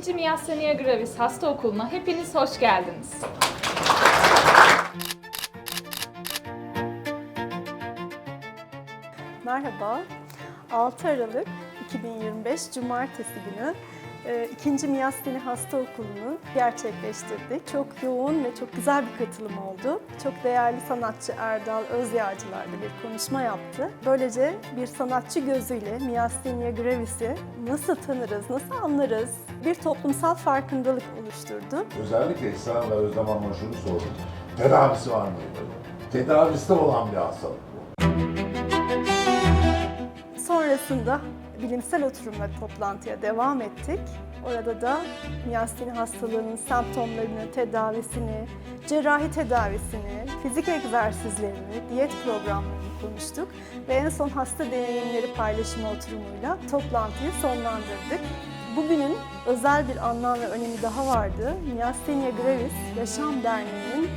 2. Miyastenia Gravis Hasta Okulu'na hepiniz hoş geldiniz. Merhaba. 6 Aralık 2025 Cumartesi günü e, ikinci Miyasteni Hasta Okulu'nu gerçekleştirdik. Çok yoğun ve çok güzel bir katılım oldu. Çok değerli sanatçı Erdal Özyağcılar da bir konuşma yaptı. Böylece bir sanatçı gözüyle Miyastenia Gravis'i nasıl tanırız, nasıl anlarız bir toplumsal farkındalık oluşturdu. Özellikle ve Özlem Hanım'a şunu sordum. Tedavisi var mı? Tedavisi olan bir hastalık bu. Sonrasında bilimsel oturumla toplantıya devam ettik. Orada da miyasteni hastalığının semptomlarını, tedavisini, cerrahi tedavisini, fizik egzersizlerini, diyet programlarını konuştuk ve en son hasta deneyimleri paylaşımı oturumuyla toplantıyı sonlandırdık. Bugünün özel bir anlam ve önemi daha vardı. Miyastenia Gravis Yaşam Derneği'nin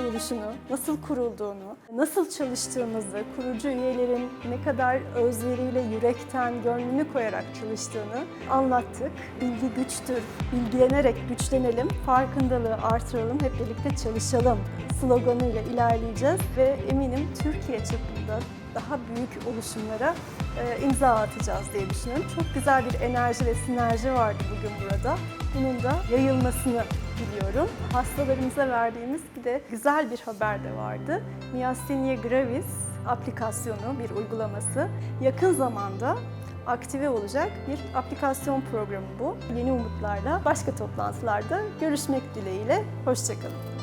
kuruluşunu, nasıl kurulduğunu, nasıl çalıştığımızı, kurucu üyelerin ne kadar özveriyle, yürekten, gönlünü koyarak çalıştığını anlattık. Bilgi güçtür, bilgilenerek güçlenelim, farkındalığı artıralım, hep birlikte çalışalım sloganıyla ilerleyeceğiz ve eminim Türkiye çapında daha büyük oluşumlara e, imza atacağız diye düşünüyorum. Çok güzel bir enerji ve sinerji vardı bugün burada. Bunun da yayılmasını diliyorum. Hastalarımıza verdiğimiz bir de güzel bir haber de vardı. Myasthenia gravis aplikasyonu, bir uygulaması yakın zamanda aktive olacak bir aplikasyon programı bu. Yeni umutlarla başka toplantılarda görüşmek dileğiyle. Hoşçakalın.